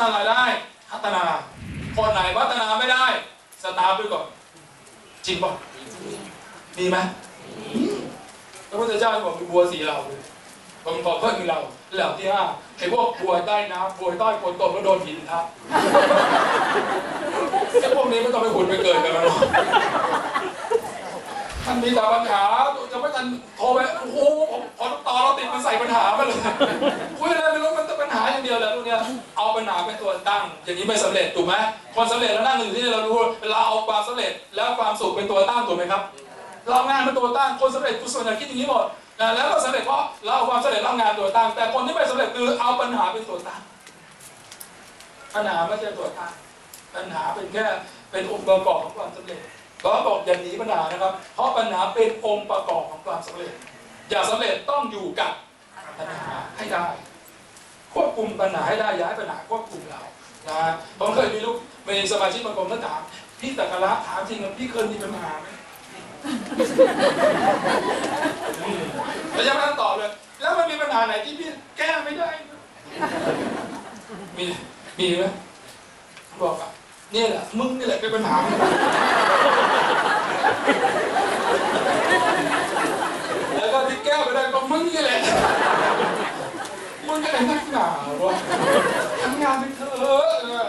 ฒนาได้พัฒนา คนไหนพัฒนาไม่ได้สตาร์ทไปก่อนจริงป่ะมีไหมพระพุทธเจ้าบอกมีบัวสีเหล่าเลยผมขอเพิ่มมีเหล่าเหล่าที่ห้าไอ้พวกบัวใต้น้ำบัวใต้ฝนตกแล้วโดนหินทับไอ้พวกนี้ไม่ต้องไปขุดไปเกิดกันแล้วหรอกมันมีแต่ปัญหาจะไม่ทันโทรไปโอ้โหผมขอต่อเราติดมันใส่ปัญหามาเลยคุย เดียวแหละพวกเนี้ยเอาปัญหาเป็นตัวตั้ง อย่างนี้ไม่สำเร็จถูกไหมคนสำเร็จแล้วนั่งอยู่ที่นี่เรารู้เราเอาความสำเร็จแล้วความสุขเป็นตัวตั้งถูกไหมครับ เรางานเป็นตัวตั้งคนสำเร็จทุกส่วนใหญ่คิดอย่างนี้หมดนะแล้วก็สำเร็จเพราะเราเอาความสำเร็จเรางานตัวตั้ง แต่คนที่ไม่สำเร็จคือเอาปัญหาเป็นตัวตั้งปัญหาไม่ใช่ตัวตั้งปัญหาเป็นแค่เป็นองค์ประกอบของความสำเร็จก็บอกอย่าหนีปัญหานะครับ เพราะปัญหาเป็นองค์ประกอบของความสำเร็จ อย่าสำเร็จต้องอยู่กับปัญหาให้ได้ คุมปัญหาให้ได้อย่าให้ปัญหาควบคุมเรานะผมเคยมีลูกมีสมาชิกบางคนมาถามพี่ตะกระถามจริงว่าพี่เคยมีปัญหาไหมแล้วยังไม่ต้องตอบเลย แล้วมันมีปัญหาไหนที่พี่แก้ไม่ได้ มีมีไหมบอกอะนี่แหละมึงนี่แหละเป็นปัญหาแล้วก็ที่แก้ไม่ได้ก็มึงนี่แหละ นี่แหละนักหนาวะทำงานไปเถอะเออ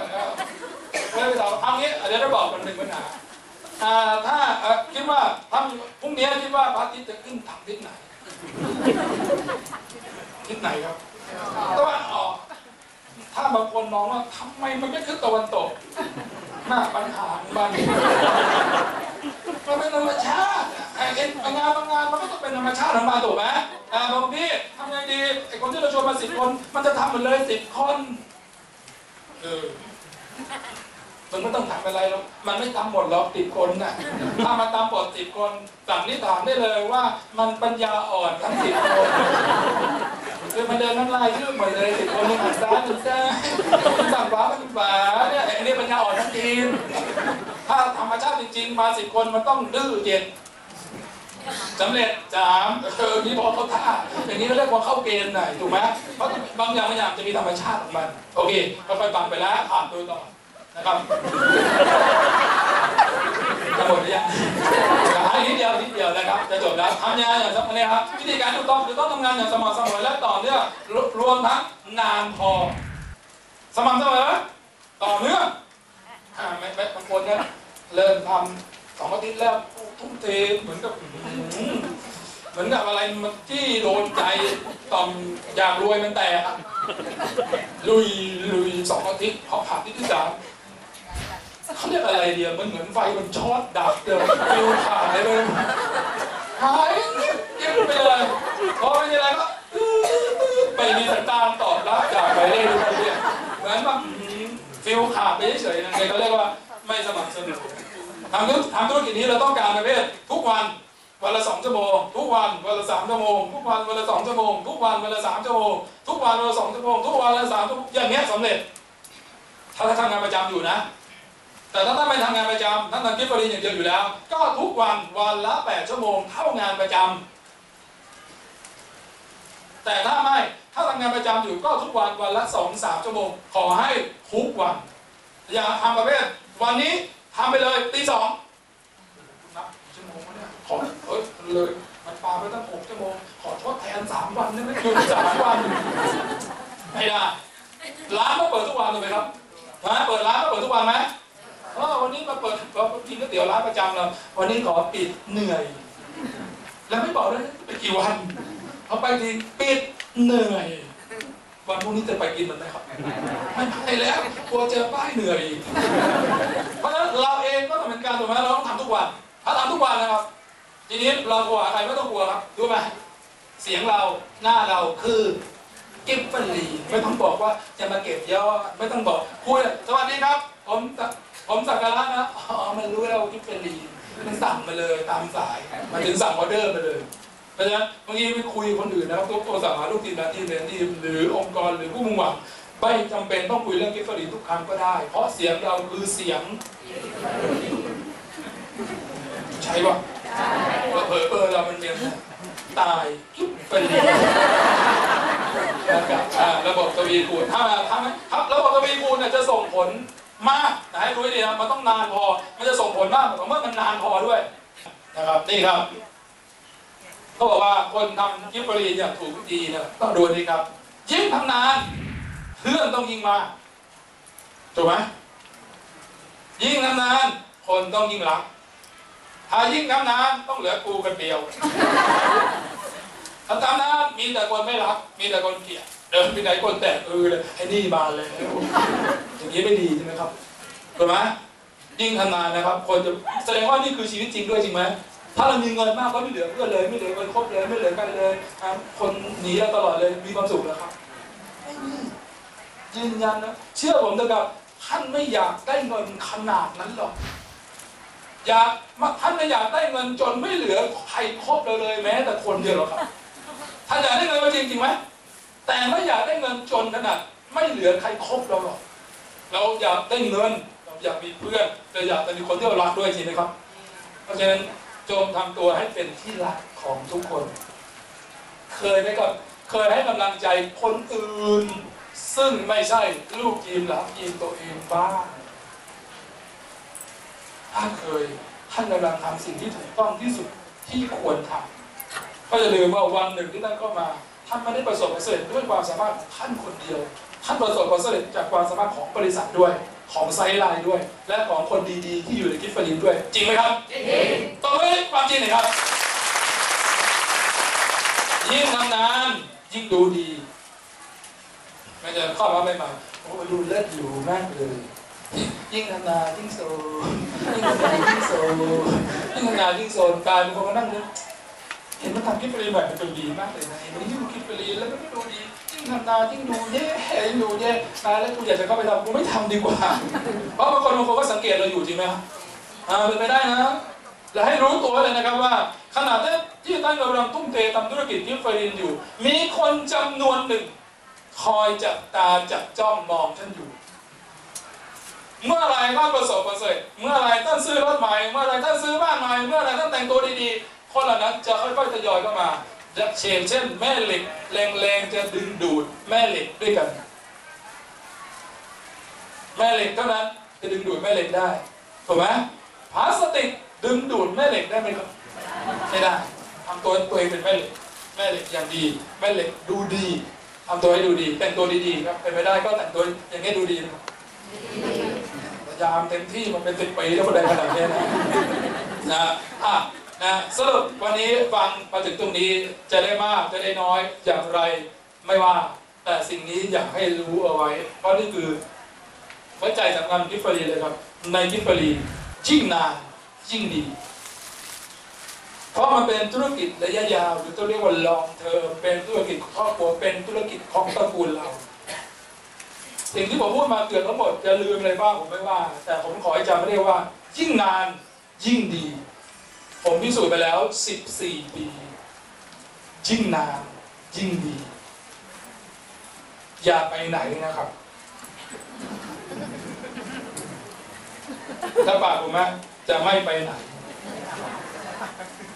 ไม่ไปตอบเอางี้เดี๋ยวจะบอกมันหนึ่งปัญหาอ่าถ้าคิดว่าทำพรุ่งนี้คิดว่าพระอาทิตย์จะขึ้นทางทิศไหนทิศไหนครับตะวันออก ถ้าบางคนมองว่าทำไมมันไม่ขึ้นตะวันตกหน้าปัญหาของมันมันเป็นธรรมชาติไอ้งานบางงานมันก็ต้องเป็นธรรมชาติของมันถูกไหมอ่าบางพี่ ดีไอ้คนที่เราชวนมาสิบคน มันจะทำเหมดเลยสิบคนเออมันไม่ต้องทำอะไรหรอกมันไม่ทำหมดหรอกติดคนน่ะ ถ้ามันทำหมดติดคนสันนิษฐานได้เลยว่ามันปัญญาอ่อนทั้งสิบคนคือมันเดินน้ำลายยืดหมดเลยสิบคนมันหันซ้ายหันซ้ายสั่งขวามันขวาเนี่ยไอ้นี่ปัญญาอ่อนทั้งทีมถ้าธรรมชาติจริงๆมาสิบคนมันต้องดื้อเย็น สำเร็จสามเออนี่พอเขาท่าอย่างนี้เรียกว่าเข้าเกณฑ์หน่อยถูกไหมเพราะบางอย่างบางอย่างจะมีธรรมชาติของมัน โอเคค่อยๆฟังไปแล้วผ่านตัวต่อนะครับจะหมดหรือยังนนี้นิดเดียวนิดเดียวนะครับจะจบแล้วทำงานอย่างสม่ำเสมอครับวิธีการถูกต้องคือต้องทำงานอย่างสม่ำเสมอและต่อเนื่องรวมทั้งนานพอ สม่ำเสมอต่อเนื่องไม่ไม่บางคนเนี่ยเริ่มทำสองอาทิตย์แล้ว ทุ่มเทเหมือนกับเหมือนกับอะไรมันที่โดนใจต่อมอยากรวยมันแตกอะลุยลุยสองอาทิตย์พอผ่านที่ที่สามเขาเรียกอะไรเดียวมันเหมือนไฟมันช็อตดับเลยฟิวหายเลยหายเงียบไปเลยพอไม่มีอะไรก็ไม่มีสัญญาณตอบรับจากไปเรื่อยๆเนี่เหมือนแบบฟิวขาดไปเฉยๆนะเขาเรียกว่าไม่สม่ำเสมอ ทำธุทำธุรกิจนี้เราต้องการประเภททุกวันวันละสองชั่วโมงทุกวันวันละสามชั่วโมงทุกวันวันละสองชั่วโมงทุกวันวันละสามชั่วโมงทุกวันวันละสองชั่วโมงทุกวันวันละสามชั่วโมงอย่างเงี้ยสำเร็จ ถ้าท่านทำงานประจำอยู่นะ แต่ถ้าท่านไม่ทำงานประจำท่านทำกิฟต์บริอย่างเดียวอยู่แล้ว ก็ทุกวันวันละ8ชั่วโมงเท่างานประจำแต่ถ้าไม่ถ้าทำงานประจำอยู่ก็ทุกวันวันละ2 3ชั่วโมงขอให้ทุกวันอย่าทำประเภทวันนี้ ทำไปเลยตีสองนับชั่วโมงวะเนี่ยขอเอ้ยเลยมันปาไปตั้งหกชั่วโมงขอทดแทนสามวันได้ไหมหยุดสามวันไม่ได้ร้านต้องเปิดทุกวันถูกไหมครับร้านเปิดร้านต้องเปิดทุกวันไหมเออวันนี้มาเปิดเรากินก๋วยเตี๋ยวร้านประจำเราวันนี้ขอปิดเหนื่อย แล้วไม่บอกด้วยไปกี่วันเขาไปทีปิดเหนื่อย วันพรุ่งนี้จะไปกินมันไหมครับไม่ไปแล้วกลัวเจอป้ายเหนื่อยอีกเพราะฉะนั้นเราเองก็ต้องเป็นการถูกไหมเราต้องทำทุกวัน ถ้าทำทุกวันนะครับ ทีนี้เรากลัวใครไม่ต้องกลัวครับรู้ไหมเสียงเราหน้าเราคือกิฟต์ลีไม่ต้องบอกว่าจะมาเก็บยอดไม่ต้องบอกคุยสวัสดีครับ ผมผมสักการะนะอ๋อมันรู้แล้วที่เป็นลีมันสั่งมาเลยตามสายมันถึงสั่งออเดอร์มาเลย ราะฉะนั้นบางทีไปคุยคนอื่นนะครับตัวตัวสาขาลูกทีมนะทีมเรนทีมหรือองค์กรหรือผู้มุ่งหวังไม่จำเป็นต้องคุยเรื่องกิฟต์ลีทุกครั้งก็ได้ เพราะเสียงเราคือเสียง ใช่ปะเผลอเบอร์เรามันเรียตายกิฟต์ลีนนะครับอ่าระบบทวีคูณถ้าถ้าไม่ถ้าระบบทวีคูณเนี่ยจะส่งผลมากนะให้รู้ดีนะมันต้องนานพอ มันจะส่งผลมากแต่เมื่อมันนานพอด้วยนะครับนี่ครับ เขาบอกว่าคนทำกิฟต์บรีอย่างถูกวิธีเนี่ยต้องดูนี่ครับยิงทำนานเพื่อนต้องยิงมาถูกไหมยิงทำนาน คนต้องยิ่งรักถ้ายิงทำนานต้องเหลือกูกันเดียวทำตามนั้นมีแต่คนไม่รัก มีแต่คนเกลียดเดินไปไหนคนแตกเออเลยไอ้นี่มาเลยอย่างนี้ไม่ดีใช่ไหมครับถูกไหมยิ่งทำนานนะครับ คนจะแสดงว่านี่คือชีวิตจริงด้วยจริงไหม ถ้าเรามีเงินมากก็ไม่เหลือเพื่อนเลย ไม่เหลือคนครบเลยไม่เหลือกันเลยคนหนีเราตลอดเลยมีความสุขแล้วครับไม่มียืนยันนะเชื่อผมนะครับท่านไม่อยากได้เงินขนาดนั้นหรอกอยากมาท่านไม่อยากได้เงินจนไม่เหลือใครครบเราเลยแม้แต่คนเดียวหรอกครับท่านอยากได้เงินมาจริงจริงไหมแต่ไม่อยากได้เงินจนขนาดไม่เหลือใครครบเราหรอกเราอยากได้เงินเราอยากมีเพื่อนแต่อยากจะมีคนที่เรารักด้วยจริงไหมครับ เพราะฉะนั้น จงทำตัวให้เป็นที่รักของทุกคน เคยไหมครับเคยให้กำลังใจคนอื่น ซึ่งไม่ใช่ลูกทีมหลักทีมตัวเองบ้างถ้าเคยท่านกำลังทำสิ่งที่ถูกต้องที่สุดที่ควรทำก็อย่าลืมว่าวันหนึ่งที่ท่านเข้ามา ท่านไม่ได้ประสบความสำเร็จด้วยความสามารถของท่านคนเดียว ท่านประสบความสำเร็จจากความสามารถของบริษัทด้วย ของไซไลน์ด้วย และของคนดีๆ ที่อยู่ในกิฟต์ฟรีด้วย จริงไหมครับ จริง บมือความจริงหน่อยครับ ยิ่งทำนานยิ่งดูดีไม่จะเข้ามาใหม่ๆโอ้ดูเลิศอยู่มากเลย ยิ่งทำนานยิ่งโซยิ่งทำนานยิ่งโซยิ่งทำนานยิ่งโซกลายเป็นคนมานั่งนึกเห็นมันทำกิฟต์ฟรีแบบมันดูดีมากเลยนะเห็นมันยิ่งกิฟต์ฟรีแล้วมันก็ดูดียิ่งทำนานยิ่งดูแย่ยิ่งดูแย่ตายแล้วกูอยากจะเข้าไปทำกูไม่ทำดีกว่า เพราะบางคนบางคนก็สังเกตเราอยู่จริงไหมครับอ่าเป็นไปได้นะ และให้รู้ตัวเลยนะครับว่า ขณะที่ท่านกำลังทุ่มเททำธุรกิจกิฟต์ฟรีอยู่ มีคนจำนวนหนึ่ง คอยจับตาจับจ้องมองท่านอยู่ เมื่อไรท่านประสบความสำเร็จเมื่อไรท่านซื้อรถใหม่ เมื่อไรท่านซื้อบ้านใหม่ เมื่อไรท่านแต่งตัวดีๆ คนเหล่านั้นจะค่อยๆทยอยเข้ามาจะเชนเช่น แม่เหล็กแรงๆจะดึงดูดแม่เหล็กด้วยกัน แม่เหล็กเท่านั้นจะดึงดูดแม่เหล็กได้ถูกไหมพลาสติก ดึงดูดแม่เหล็กได้ไหมครับ ไม่ได้ทำตัวตัวเองเป็นแม่เหล็ก แม่เหล็กอย่างดี แม่เหล็กดูดีทำตัวให้ดูดี แต่งตัวดีๆครับ เป็นไปได้ก็แต่งตัวอย่างนี้ดูดีนะครับพยายามเต็มที่มันเป็นสิบปีแล้วก็ได้ขนาดนี้นะนะอะนะสรุปวันนี้ฟังมาถึงตรงนี้จะได้มากจะได้น้อยอย่างไรไม่ว่า แต่สิ่งนี้อยากให้รู้เอาไว้ เพราะนี่คือหัวใจสำคัญกิฟฟรีเลยครับ ในกิฟฟรียิ่งนาน ยิ่งดี เพราะมันเป็นธุรกิจระยะยาวหรือต้องเรียกว่า long term เป็นธุรกิจของครอบครัวเป็นธุรกิจของตระกูลเรา สิ่งที่ผมพูดมาเกือบทั้งหมดจะลืมอะไรบ้างผมไม่ว่า แต่ผมขอให้จำไม่ได้ว่า ยิ่งนานยิ่งดี ผมพิสูจน์ไปแล้ว 14 ปี ยิ่งนานยิ่งดี อย่าไปไหนนะครับถ้าปากผมนะ จะไม่ไปไหน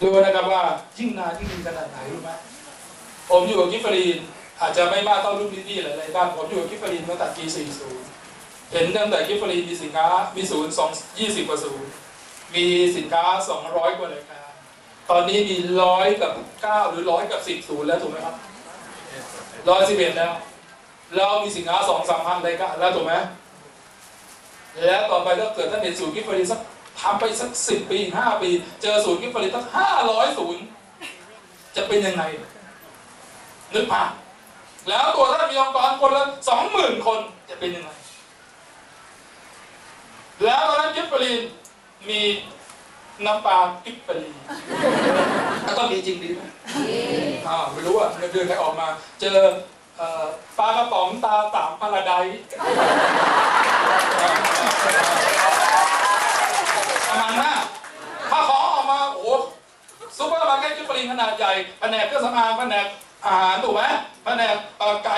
ดูนะครับว่ายิ่งนานยิ่งดีขนาดไหนรู้ไหมผมอยู่กับกิฟฟรีนอาจจะไม่มากเท่ารุ่นพี่ๆหลายๆท่านผมอยู่กับกิฟฟรีนตั้งแต่ปี 40 เห็นตั้งแต่กิฟฟรีนมีสินค้ามีศูนย์สองยี่สิบกว่าศูนย์มีสินค้า 200 กว่ารายการตอนนี้มีร้อยกับ9หรือร้อยกับ10ศูนย์แล้วถูกไหมครับร้อยสิบเอ็ดแล้วเรามีสินค้าสองสามพันรายการแล้วถูกไหมแล้วต่อไปถ้าเกิดท่านเห็นศูนย์กิฟฟรีนสัก ทำไปสักสิบปีห้าปี เจอศูนย์กิฟต์ผลิตตั้งห้าร้อยศูนย์จะเป็นยังไง นึกภาพแล้วตัวท่านมีองค์กรคนละสองหมื่นคนจะเป็นยังไง แล้วตอนนั้นกิฟต์ผลิตมีน้ำปลากิฟต์ผลิตแล้วต้องมีจริงดีไหมอ่าวไม่รู้อะเงินเดือนใครออกมา เจอเอ่อปลากระป๋องตาสามพาราได ซุเปอร์มาร์เก็ตชุดปริงขนาดใหญ่แผนกเครื่องสำอางแผนกอาหารถูกไหมแผนกไก่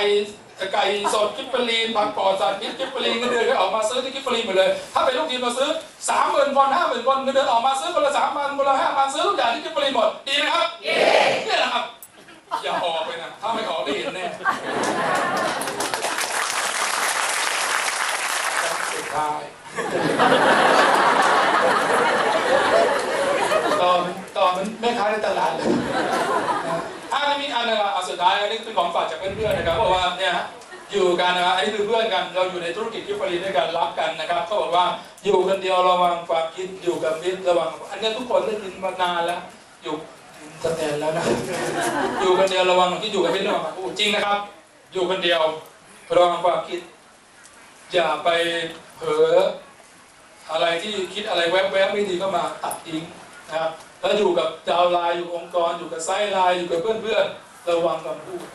ไก่สดคิฟเปอรีนผักปอดสัตว์คิฟเปอรีนเงินเดือนก็ออกมาซื้อที่คิฟเปอรีนหมดเลย ถ้าเป็นลูกทีมมาซื้อสามหมื่นคนห้าหมื่นคนเงินเดือนออกมาซื้อคนละสามพันคนละห้าพันซื้อทุกอย่างที่คิฟเปอรีนหมดดีไหมครับดีนี่แหละครับ อย่าออกไปนะ ถ้าไม่ออกได้เห็นแน่สุดท้าย ม่ค้าในตลาดเลยถ้าจะครับเอาสุดท้ายอันนี้คือของฝากจากเพื่อนๆนะครับบอกว่าเนี่ยอยู่กันนะครับอันนี้คือเพื่อนกัน เราอยู่ในธุรกิจกิฟต์ฟรีด้วยกันรักกันนะครับเขาบอกว่าอยู่คนเดียวระวังความคิดอยู่กับมิตรระวัง อันนี้ทุกคนได้ยินมานานแล้ว อยู่สแตนแล้วนะอยู่คนเดียวระวังความคิดอยู่กับมิตรระวังความพูดจริงนะครับ อยู่คนเดียวระวังความคิด อย่าไปเผลออะไรที่คิดอะไรแวบๆไม่ดีก็มาตัดทิ้งนะครับ แล้วอยู่กับดาวไลน์อยู่องค์กร อยู่กับไซต์ไลน์อยู่กับเพื่อนๆระวังคำพูด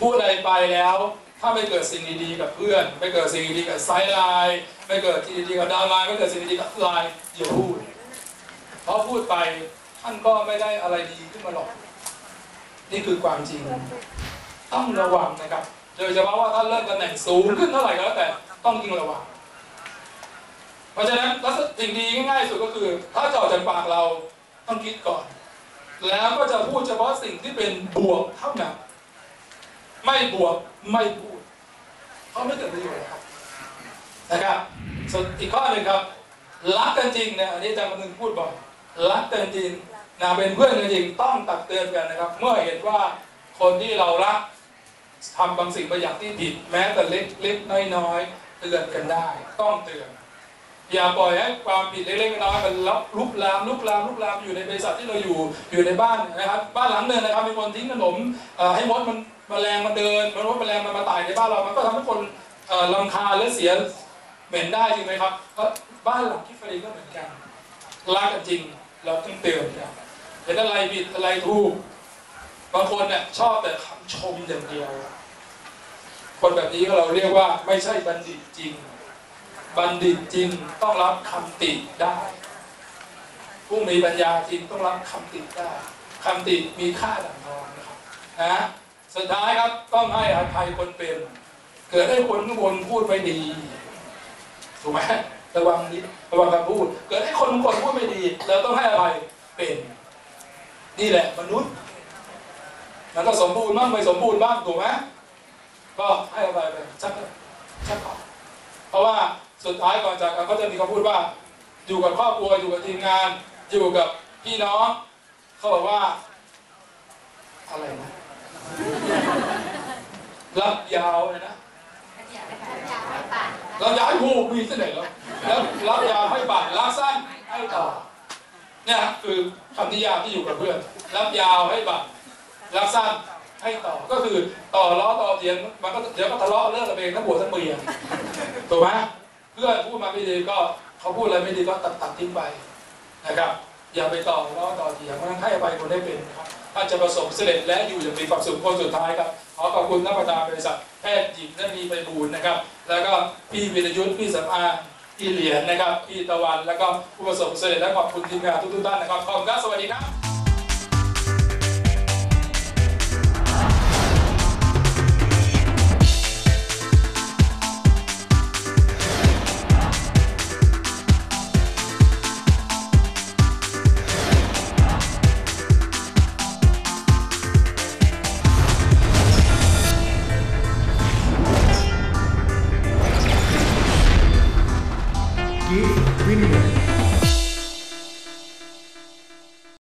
พูดอะไรไปแล้ว ถ้าไม่เกิดสิ่งดีๆกับเพื่อน ไม่เกิดสิ่งดีๆกับไซต์ไลน์ไม่เกิดสิ่งดีๆกับดาวน์ไลน์ไม่เกิดสิ่งดีๆกับไลน์อย่าพูดเพราะพูดไปท่านก็ไม่ได้อะไรดีขึ้นมาหรอก นี่คือความจริง ต้องระวังนะครับโดยเฉพาะว่าถ้าเริ่มตำแหน่งสูงขึ้นเท่าไหร่ก็แล้วแต่ต้องยิ่งระวัง เพราะฉะนั้นแล้วสิ่งดีง่ายๆสุดก็คือ ถ้าจะออกจากปากเราต้องคิดก่อน แล้วก็จะพูดเฉพาะสิ่งที่เป็นบวกเท่านั้นไม่บวกไม่พูดเพราะไม่เกิดประโยชน์ครับนะครับส่วนอีกข้อหนึ่งครับรักกันจริงเนี่ยอันนี้อาจารย์คนหนึ่งพูดบ่อยรักกันจริงนะเป็นเพื่อนกันจริงต้องตักเตือนกันนะครับ เมื่อเห็นว่าคนที่เรารักทำบางสิ่งบางอย่างที่ผิด แม้แต่เล็กเล็กๆน้อยเตือนกันได้ ต้องเตือน อย่าปล่อยให้ความผิดเล็กๆน้อยๆมันลุกลามลุกลามลุกลามอยู่ในบริษัทที่เราอยู่อยู่ในบ้านนะครับบ้านหลังหนึ่งนะครับมีคนทิ้งขนมให้มดมันแมลงมันเดินมันมดแมลงมันมาตายในบ้านเรา มันก็ทำให้คนเอ่อรำคาและเสียเหม็นได้จริงไหมครับก็บ้านหลังที่ฟรีก็เหมือนกันรักกันจริงเราต้องเตือนกันเห็นอะไรผิดอะไรถูกบางคนเนี่ยชอบแต่คำชมอย่างเดียว คนแบบนี้เราเรียกว่าไม่ใช่บัณฑิตจริง บัณฑิตจริงต้องรับคำติได้ผู้มีปัญญาจริงต้องรับคำติได้คำติมีค่าดังทองนะครับนะสุดท้ายครับต้องให้อภัยคนเป็น เกิดให้คนข้างบนพูดไม่ดีถูกไหมระวังนิดระวังคำพูด เกิดให้คนข้างบนพูดไม่ดีเราต้องให้อภัยเป็น นี่แหละมนุษย์มันก็สมบูรณ์บ้างไม่สมบูรณ์บ้างถูกไหมก็ให้อภัยไปชักชักออกเพราะว่า สุดท้ายก่อนจากกันก็จะมีคำพูดว่า อยู่กับครอบครัวอยู่กับทีมงาน อยู่กับพี่น้องเขาบอกว่า อะไรนะรับยาวเลยนะรับยาวให้ผูกมีเสน่ห์แล้วแล้วรับยาวให้บาดรับสั้นให้ต่อเนี่ยคือคำนิยามที่อยู่กับเพื่อน รับยาวให้บาดรับสั้นให้ต่อก็คือต่อล้อต่อเถียงมันก็เดี๋ยวก็ทะเลาะเลิกกันเองทั้งหัวทั้งเมียถูกไหมเพื่อนพูดมาไม่ดีก็เขาพูดอะไรไม่ดีก็ตัดตัดทิ้งไปนะครับ อย่าไปต่อล้อต่อเถียงเพราะนั้นให้อภัยคนได้เป็นครับท่านจะประสบสำเสด็จและอยู่อย่างมีความสุขคนสุดท้ายครับขอขอบคุณท่านประธานบริษัทแพทย์หญิงนันีไปบูลย์นะครับ แล้วก็พี่วิรยุทธ์พี่สำอางพี่เหรียญนะครับพี่ตะวัน แล้วก็ผู้ประสบสำเสด็จและขอบคุณทีมงานทุกๆท่านนะครับขอบคุณครับสวัสดีครับ